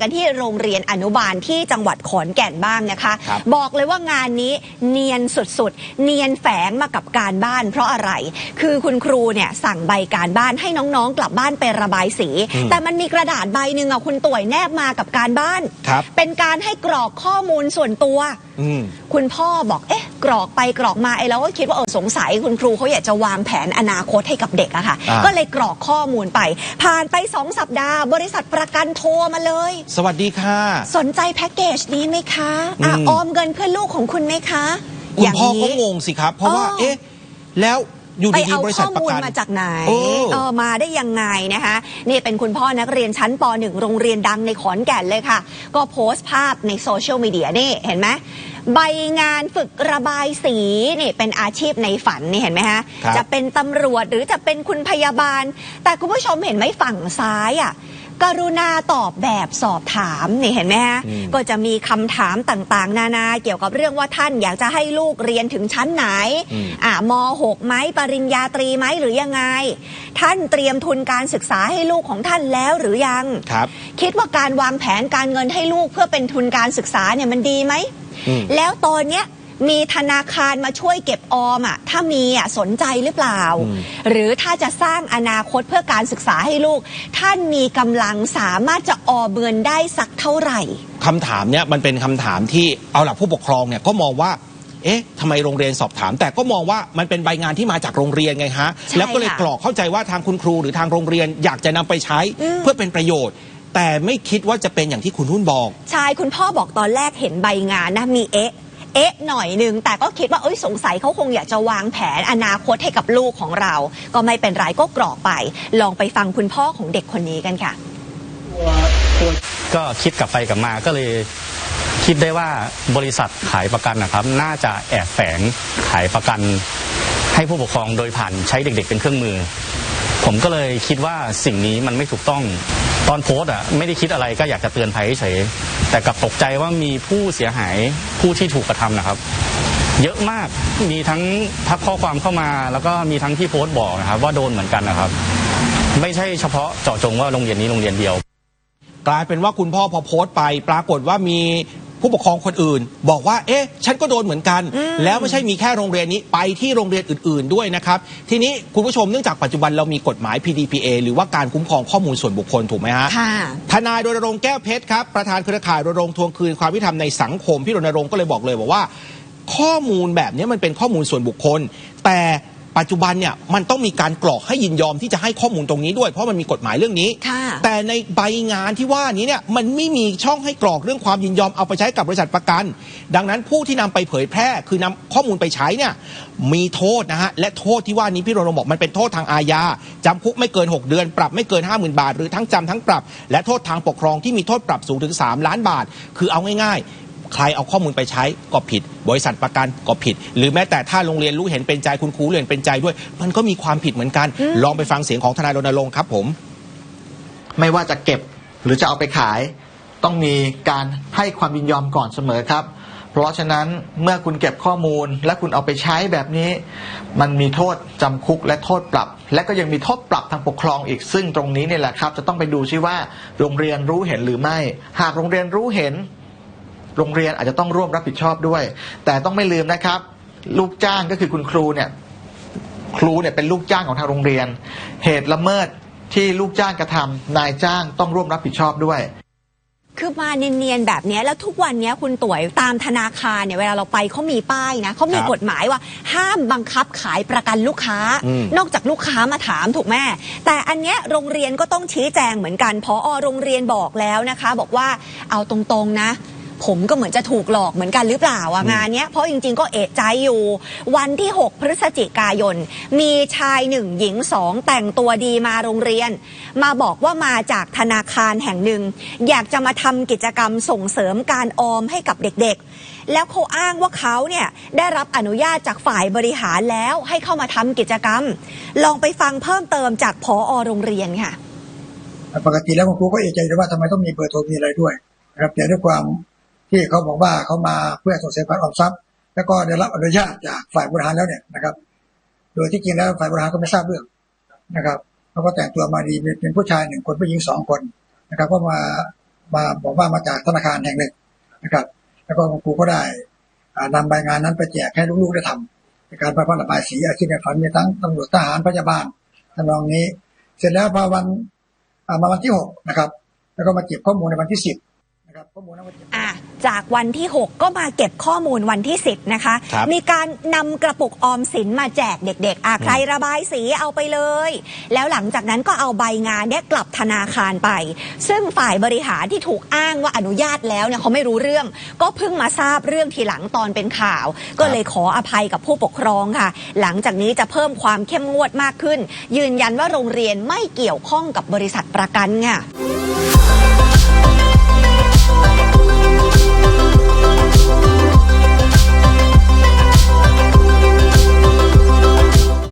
กันที่โรงเรียนอนุบาลที่จังหวัดขอนแก่นบ้างนะคะ ครับ บอกเลยว่างานนี้เนียนสุดๆ เนียนแฝงมากับการบ้าน เพราะอะไร คือคุณครูเนี่ยสั่งใบการบ้านให้น้องๆ กลับบ้านไประบายสีอืมแต่มันมีกระดาษใบหนึ่งอะคุณต่วยแนบมากับการบ้าน ครับ เป็นการให้กรอกข้อมูลส่วนตัว อืม คุณพ่อบอกเอ๊ะ กรอกไปกรอกมาไอ้เราก็คิดว่าเออสงสัยคุณครูเขาอยากจะวางแผนอนาคตให้กับเด็กอะค่ะ อ่า ก็เลยกรอกข้อมูลไป ผ่านไปสองสัปดาห์ บริษัทประกันโทรมาเลย สวัสดีค่ะ สนใจแพ็กเกจนี้ไหมคะอะอืม ออมเงินเพื่อลูกของคุณไหมคะ คุณพ่อก็งงสิครับ เพราะว่า อ๋อ เอ๊ะ แล้ว อยู่ไปดีเอาๆบริษัข้ทอประมูลกันมาจากไหนโอ้ เออมาได้ยังไงนะคะนี่เป็นคุณพ่อนักเรียนชั้นป .1 โรงเรียนดังในขอนแก่นเลยค่ะ ก็โพสต์ภาพในโซเชียลมีเดียนี่เห็นไหมใบงานฝึกระบายสีนี่เป็นอาชีพในฝันนี่เห็นไหมฮะครับ จะเป็นตำรวจหรือจะเป็นคุณพยาบาล แต่คุณผู้ชมเห็นไหมฝั่งซ้ายอะ กรุณาตอบแบบสอบถามนี่เห็นไหมฮะอืมก็จะมีคำถามต่างๆ นานาเกี่ยวกับเรื่องว่าท่านอยากจะให้ลูกเรียนถึงชั้นไหนอืมอ่าม6ไหมปริญญาตรีไหมหรือยังไง ท่านเตรียมทุนการศึกษาให้ลูกของท่านแล้วหรือยัง ครับ คิดว่าการวางแผนการเงินให้ลูกเพื่อเป็นทุนการศึกษาเนี่ยมันดีไหมอืมแล้วตอนเนี้ย มีธนาคารมาช่วยเก็บออมอะถ้ามีอะสนใจหรือเปล่าอืมหรือถ้าจะสร้างอนาคตเพื่อการศึกษาให้ลูก ท่านมีกำลังสามารถจะออมเงินได้สักเท่าไหร่คำถามเนี่ยมันเป็นคำถามที่เอาหลักผู้ปกครองเนี่ยก็มองว่าเอ๊ะทำไมโรงเรียนสอบถาม แต่ก็มองว่ามันเป็นใบงานที่มาจากโรงเรียนไงฮะใช่แล้วก็เลยค่ะกรอกเข้าใจว่าทางคุณครูหรือทางโรงเรียนอยากจะนำไปใช้อืมเพื่อเป็นประโยชน์ แต่ไม่คิดว่าจะเป็นอย่างที่คุณนุ่นบอก ใช่ คุณพ่อบอกตอนแรกเห็นใบงานนะมีเอ๊ะ เอ๊ะหน่อยหนึ่งแต่ก็คิดว่าเอ้ยสงสัยเขาคงอยากจะวางแผนอนาคตให้กับลูกของเรา ก็ไม่เป็นไรก็กรอกไป ลองไปฟังคุณพ่อของเด็กคนนี้กันค่ะ ก็คิดกลับไปกลับมาก็เลยคิดได้ว่าบริษัทขายประกันนะครับ น่าจะแอบแฝงขายประกันให้ผู้ปกครองโดยผ่านใช้เด็ก ๆ เป็นเครื่องมือ ผมก็เลยคิดว่าสิ่งนี้มันไม่ถูกต้องตอนโพสอะไม่ได้คิดอะไรก็อยากจะเตือนภัยเฉยแต่กลับตกใจว่ามีผู้เสียหายผู้ที่ถูกกระทำนะครับ เยอะมากมีทั้งทักข้อความเข้ามา แล้วก็มีทั้งที่โพสต์บอกนะครับ ว่าโดนเหมือนกันนะครับ ไม่ใช่เฉพาะเจาะจงว่าโรงเรียนนี้โรงเรียนเดียว กลายเป็นว่าคุณพ่อพอโพสต์ไป ปรากฏว่ามี ผู้ปกครองคนอื่น บอกว่า เอ๊ะ ฉันก็โดนเหมือนกันอืมแล้วไม่ใช่มีแค่โรงเรียนนี้ไปที่โรงเรียนอื่น ๆด้วยนะครับ ทีนี้คุณผู้ชมเนื่องจากปัจจุบันเรามีกฎหมาย PDPA หรือว่าการคุ้มครองข้อมูลส่วนบุคคลถูกไหมฮะค่ะทนายรณรงค์แก้วเพชรครับประธานเครือข่ายรณรงค์ทวงคืนความยุติธรรมในสังคมพี่รณรงค์ก็เลยบอกเลยบอกว่า ข้อมูลแบบนี้มันเป็นข้อมูลส่วนบุคคล แต่ ปัจจุบันเนี่ยมันต้องมีการกรอกให้ยินยอมที่จะให้ข้อมูลตรงนี้ด้วยเพราะมันมีกฎหมายเรื่องนี้ ค่ะ แต่ในใบงานที่ว่านี้เนี่ยมันไม่มีช่องให้กรอกเรื่องความยินยอมเอาไปใช้กับบริษัทประกัน ดังนั้นผู้ที่นำไปเผยแพร่ คือนำข้อมูลไปใช้เนี่ยมีโทษนะฮะ และโทษที่ว่านี้พี่รณรงค์บอกมันเป็นโทษทางอาญาจำคุกไม่เกิน 6 เดือน ปรับไม่เกิน 50,000 บาท หรือทั้งจำทั้งปรับ และโทษทางปกครองที่มีโทษปรับสูงถึง 3 ล้านบาท คือเอาง่ายๆ ใครเอาข้อมูลไปใช้ก็ผิด บริษัทประกันก็ผิด หรือแม้แต่ถ้าโรงเรียนรู้เห็นเป็นใจคุณครูรู้เห็นเป็นใจด้วย มันก็มีความผิดเหมือนกัน ลองไปฟังเสียงของทนายรณรงค์ครับผม ไม่ว่าจะเก็บหรือจะเอาไปขาย ต้องมีการให้ความยินยอมก่อนเสมอครับ เพราะฉะนั้นเมื่อคุณเก็บข้อมูลและคุณเอาไปใช้แบบนี้ มันมีโทษจำคุกและโทษปรับ และก็ยังมีโทษปรับทางปกครองอีกซึ่งตรงนี้เนี่ยแหละครับ จะต้องไปดูซิว่าโรงเรียนรู้เห็นหรือไม่ หากโรงเรียนรู้เห็น โรงเรียนอาจจะต้องร่วมรับผิดชอบด้วย แต่ต้องไม่ลืมนะครับ ลูกจ้างก็คือคุณครูเนี่ยครูเนี่ยเป็นลูกจ้างของทางโรงเรียน เหตุละเมิดที่ลูกจ้างกระทำนายจ้างต้องร่วมรับผิดชอบด้วยคือมาเนียนๆแบบเนี้ยแล้วทุกวันเนี้ยคุณต่วยตามธนาคารเนี่ยเวลาเราไปเขามีป้ายนะเขามีครับกฎหมายว่า ห้ามบังคับขายประกันลูกค้าอืมนอกจากลูกค้ามาถามถูกแม่แต่อันเนี้ยโรงเรียนก็ต้องชี้แจงเหมือนกันพอโรงเรียนบอกแล้วนะคะ บอกว่าเอาตรงๆนะ ผมก็เหมือนจะถูกหลอกเหมือนกันหรือเปล่าอะงานเนี้ยเพราะจริงๆก็เอะใจอยู่ วันที่ 6 พฤศจิกายน มีชายหนึ่งหญิงสองแต่งตัวดีมาโรงเรียน มาบอกว่ามาจากธนาคารแห่งหนึ่ง อยากจะมาทำกิจกรรมส่งเสริมการออมให้กับเด็กๆ แล้วเขาอ้างว่าเขาเนี่ยได้รับอนุญาตจากฝ่ายบริหารแล้วให้เข้ามาทำกิจกรรม ลองไปฟังเพิ่มเติมจากผอโรงเรียนค่ะปกติแล้วคุณครูก็เอะใจว่าทำไมต้องมีเบอร์โทรมีอะไรด้วยนะครับแต่ด้วยความ ที่เขาบอกว่าเขามาเพื่อส่งเสริมการออมทรัพย์ แล้วก็ได้รับอนุญาตจากฝ่ายบริหารแล้วเนี่ยนะครับ โดยที่จริงแล้วฝ่ายบริหารก็ไม่ทราบเรื่องนะครับเขาก็แต่งตัวมาดีเป็นผู้ชายหนึ่งคนผู้หญิงสองคนนะครับ ก็มามาบอกว่ามาจากธนาคารแห่งหนึ่งนะครับ แล้วก็ครูก็ได้อ่านำใบงานนั้นไปแจกให้ลูกๆได้ทำในการประระบายสีอาชีพในฝันมีทั้งตำรวจทหารพยาบาลทำนองนี้ เสร็จแล้วพอวันมาวันที่หกนะครับ แล้วก็มาเก็บข้อมูลในวันที่สิบ อะจากวันที่ 6 ก็มาเก็บข้อมูลวันที่ 10 นะคะ ครับมีการนำกระปุกออมสินมาแจกเด็กๆอะใครระบายสีเอาไปเลย แล้วหลังจากนั้นก็เอาใบงานเนี่ยกลับธนาคารไป ซึ่งฝ่ายบริหารที่ถูกอ้างว่าอนุญาตแล้วเนี่ยเขาไม่รู้เรื่อง ก็เพิ่งมาทราบเรื่องทีหลังตอนเป็นข่าว ก็เลยขออภัยกับผู้ปกครองค่ะ หลังจากนี้จะเพิ่มความเข้มงวดมากขึ้น ยืนยันว่าโรงเรียนไม่เกี่ยวข้องกับบริษัทประกันค่ะ